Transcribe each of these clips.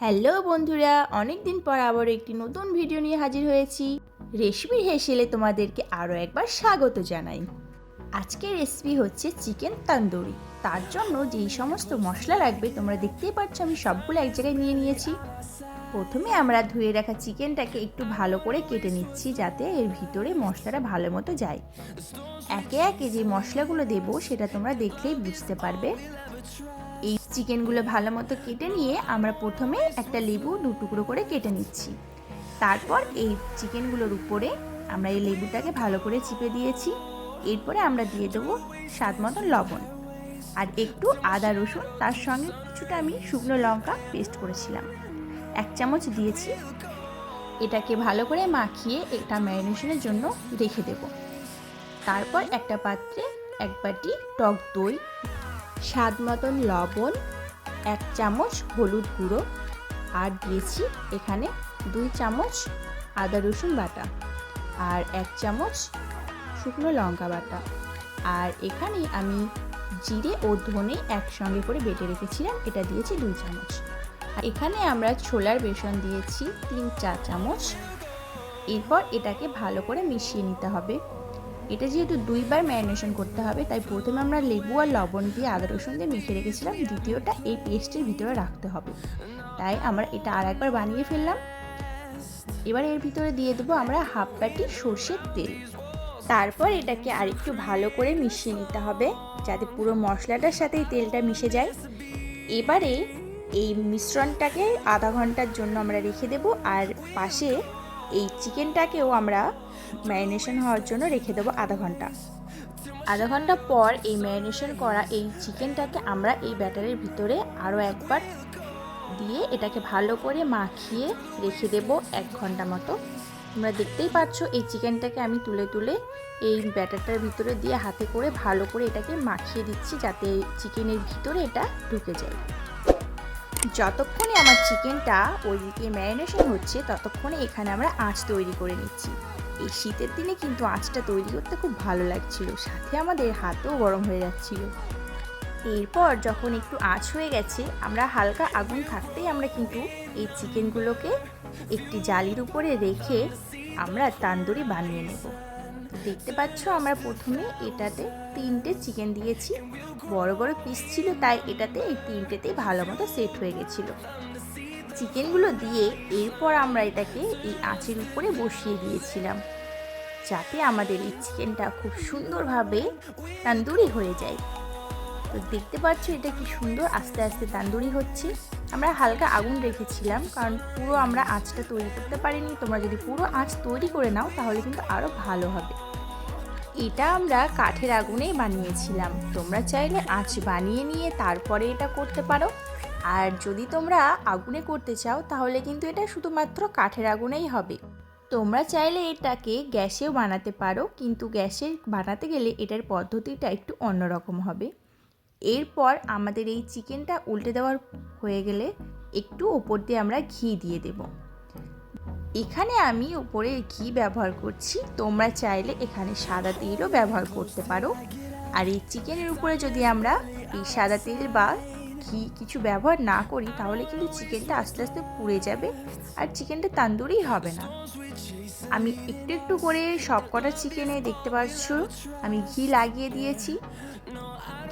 Hello বন্ধুরা অনেক দিন পর আবার একটি নতুন ভিডিও নিয়ে হাজির হয়েছি। রেসিপি হেসেলে তোমাদেরকে আরও একবার স্বাগত জানাই। আজকের রেসিপি হচ্ছে চিকেন তান্দুরি। তার জন্য যেই সমস্ত মশলা লাগবে, তোমরা দেখতেই পাচ্ছ আমি সবগুলো এক জায়গায় নিয়ে নিয়েছি। প্রথমে আমরা ধুয়ে রাখা চিকেনটাকে একটু ভালো করে কেটে নিচ্ছি যাতে এর ভিতরে মশলাটা ভালো মতো যায়। একে একে যে মশলাগুলো দেবো, সেটা তোমরা দেখলেই বুঝতে পারবে। এই চিকেনগুলো ভালো মতো কেটে নিয়ে আমরা প্রথমে একটা লেবু দু টুকরো করে কেটে নিচ্ছি। তারপর এই চিকেনগুলোর উপরে আমরা এই লেবুটাকে ভালো করে চিপে দিয়েছি। এরপরে আমরা দিয়ে দেবো স্বাদ মতো লবণ। আর একটু আদা, রসুন, তার সঙ্গে কিছুটা আমি শুকনো লঙ্কা পেস্ট করেছিলাম। এক চামচ দিয়েছি। এটাকে ভালো করে মাখিয়ে এটা ম্যারিনেশনের জন্য রেখে দেব। তারপর একটা পাত্রে এক বাটি টক দই স্বাদ মতন লবণ, এক চামচ হলুদ গুঁড়ো আর দিয়েছি এখানে দুই চামচ আদা রসুন বাটা আর এক চামচ শুকনো লঙ্কা বাটা। আর এখানে আমি জিরে ও ধনে একসঙ্গে করে বেটে রেখেছিলাম, এটা দিয়েছি দুই চামচ। এখানে আমরা ছোলার বেসন দিয়েছি তিন চা চামচ। এরপর এটাকে ভালো করে মিশিয়ে নিতে হবে। এটা যেহেতু দুইবার ম্যারিনেশন করতে হবে, তাই প্রথমে আমরা লেবু আর লবণ দিয়ে আদা, রসুন দিয়ে মেখে রেখেছিলাম, দ্বিতীয়টা এই পেস্টের ভিতরে রাখতে হবে। তাই আমরা এটা আর একবার বানিয়ে ফেললাম। এবার এর ভিতরে দিয়ে দেবো আমরা হাফ বাটি সর্ষের তেল। তারপর এটাকে আরেকটু ভালো করে মিশিয়ে নিতে হবে, যাতে পুরো মশলাটার সাথে তেলটা মিশে যায়। এবারে এই মিশ্রণটাকে আধা ঘণ্টার জন্য আমরা রেখে দেব, আর পাশে এই চিকেনটাকেও আমরা ম্যারিনেশন হওয়ার জন্য রেখে দেবো আধা ঘণ্টা। আধা ঘণ্টা পর এই ম্যারিনেশন করা এই চিকেনটাকে আমরা এই ব্যাটারের ভিতরে আরও একবার দিয়ে এটাকে ভালো করে মাখিয়ে রেখে দেব এক ঘণ্টা মতো। তোমরা দেখতেই পাচ্ছ এই চিকেনটাকে আমি তুলে তুলে এই ব্যাটারটার ভিতরে দিয়ে হাতে করে ভালো করে এটাকে মাখিয়ে দিচ্ছি যাতে চিকেনের ভিতরে এটা ঢুকে যায়। যতক্ষণে আমার চিকেনটা ওইদিকে ম্যারিনেশন হচ্ছে, ততক্ষণে এখানে আমরা আঁচ তৈরি করে নিচ্ছি। এই শীতের দিনে কিন্তু আঁচটা তৈরি করতে খুব ভালো লাগছিল, সাথে আমাদের হাতও গরম হয়ে যাচ্ছিল। এরপর যখন একটু আঁচ হয়ে গেছে, আমরা হালকা আগুন থাকতেই আমরা কিন্তু এই চিকেনগুলোকে একটি জালির উপরে রেখে আমরা তান্দুরি বানিয়ে নেব। দেখতে পাচ্ছ, আমরা প্রথমে এটাতে তিনটে চিকেন দিয়েছি। বড় বড় পিস ছিল, তাই এটাতে এই তিনটেতেই ভালো মতো সেট হয়ে গেছিল। চিকেনগুলো দিয়ে এরপর আমরা এটাকে এই আঁচের উপরে বসিয়ে দিয়েছিলাম, যাতে আমাদের এই চিকেনটা খুব সুন্দরভাবে তান্দুরি হয়ে যায়। তো দেখতে পাচ্ছ, এটা কি সুন্দর আস্তে আস্তে তান্দুরি হচ্ছে। আমরা হালকা আগুন রেখেছিলাম, কারণ পুরো আমরা আঁচটা তৈরি করতে পারিনি। তোমরা যদি পুরো আঁচ তৈরি করে নাও, তাহলে কিন্তু আরও ভালো হবে। এটা আমরা কাঠের আগুনেই বানিয়েছিলাম। তোমরা চাইলে আঁচ বানিয়ে নিয়ে তারপরে এটা করতে পারো। আর যদি তোমরা আগুনে করতে চাও, তাহলে কিন্তু এটা শুধুমাত্র কাঠের আগুনেই হবে। তোমরা চাইলে এটাকে গ্যাসেও বানাতে পারো, কিন্তু গ্যাসে বানাতে গেলে এটার পদ্ধতিটা একটু অন্যরকম হবে। এরপর আমাদের এই চিকেনটা উল্টে দেওয়ার হয়ে গেলে একটু ওপর দিয়ে আমরা ঘি দিয়ে দেব। এখানে আমি উপরে ঘি ব্যবহার করছি? তোমরা চাইলে এখানে সাদা তেলও ব্যবহার করতে পারো। আর এই চিকেনের উপরে যদি আমরা এই সাদা তেল বা ঘি কিছু ব্যবহার না করি, তাহলে কিন্তু চিকেনটা আস্তে আস্তে পুড়ে যাবে আর চিকেনটা তান্দুরি হবে না। আমি একটু একটু করে সব কটা চিকেনে দেখতে পাচ্ছ, আমি ঘি লাগিয়ে দিয়েছি।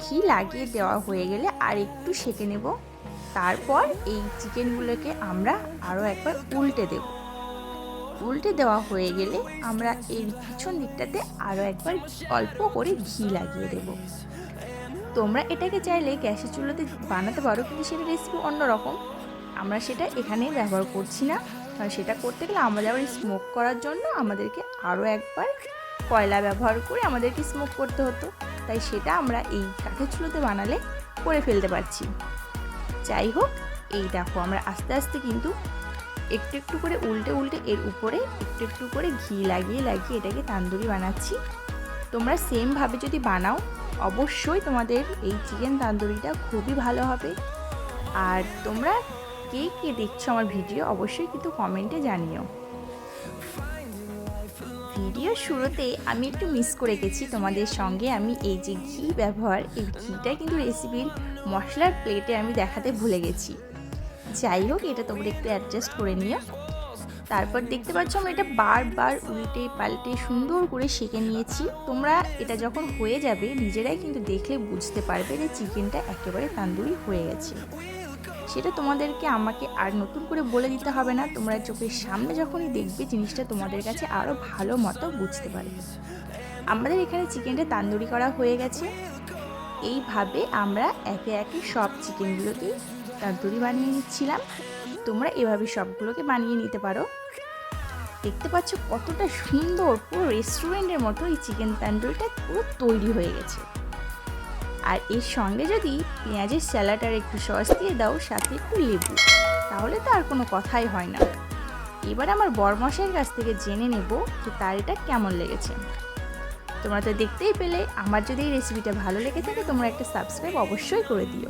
ঘি লাগিয়ে দেওয়া হয়ে গেলে আর একটু সেঁকে নেব। তারপর এই চিকেনগুলোকে আমরা আরও একবার উল্টে দেব। উল্টে দেওয়া হয়ে গেলে আমরা এর পিছন দিকটাতে আরও একবার অল্প করে ঘি লাগিয়ে দেবো। তোমরা এটাকে চাইলে গ্যাসের চুলোতে বানাতে পারো, কিন্তু সেটা রেসিপি অন্যরকম আমরা সেটা এখানেই ব্যবহার করছি না। কারণ সেটা করতে গেলে আমাদের আবার স্মোক করার জন্য আমাদেরকে আরও একবার কয়লা ব্যবহার করে আমাদেরকে স্মোক করতে হতো। তাই সেটা আমরা এই কাঠের চুলোতে বানালে করে ফেলতে পারছি। যাই হোক, এই দেখো, আমরা আস্তে আস্তে কিন্তু একটু একটু করে উল্টে উল্টে এর উপরে একটু একটু করে ঘি লাগিয়ে লাগিয়ে এটাকে তান্দুরি বানাচ্ছি। তোমরা সেমভাবে যদি বানাও, অবশ্যই তোমাদের এই চিকেন তান্দুরিটা খুবই ভালো হবে। আর তোমরা কে কে দেখছ আমার ভিডিও অবশ্যই কিন্তু কমেন্টে জানিও। ভিডিও শুরুতে আমি একটু মিস করে গেছি তোমাদের সঙ্গে। আমি এই যে ঘি ব্যবহার, এই ঘিটা কিন্তু রেসিপির মশলার প্লেটে আমি দেখাতে ভুলে গেছি। যাই হোক এটা তোমরা একটু অ্যাডজাস্ট করে নিও। তারপর দেখতে পাচ্ছ আমরা এটা বারবার উল্টে পাল্টে সুন্দর করে সেঁকে নিয়েছি। তোমরা এটা যখন হয়ে যাবে, নিজেরাই কিন্তু দেখলে বুঝতে পারবে যে চিকেনটা একেবারে তান্দুরি হয়ে গেছে। সেটা তোমাদেরকে আমাকে আর নতুন করে বলে দিতে হবে না। তোমরা চোখের সামনে যখনই দেখবে, জিনিসটা তোমাদের কাছে আরও ভালো মতো বুঝতে পারবে। আমাদের এখানে চিকেনটা তান্দুরি করা হয়ে গেছে। এইভাবে আমরা একে একে সব চিকেনগুলোকে তান্দুরি বানিয়ে নিচ্ছিলাম। তোমরা এভাবে সবগুলোকে বানিয়ে নিতে পারো। দেখতে পাচ্ছ কতটা সুন্দর, পুরো রেস্টুরেন্টের মতো এই চিকেন তান্দুরিটা পুরো তৈরি হয়ে গেছে। আর এর সঙ্গে যদি পেঁয়াজের স্যালাড আর একটু সস দিয়ে দাও, সাথে একটু লেবু, তাহলে তো আর কোনো কথাই হয় না। এবার আমার বরমশাইয়ের কাছ থেকে জেনে নেব যে তার এটা কেমন লেগেছে। তোমরা তো দেখতেই পেলে, আমার যদি এই রেসিপিটা ভালো লেগে থাকে, তোমরা একটা সাবস্ক্রাইব অবশ্যই করে দিও।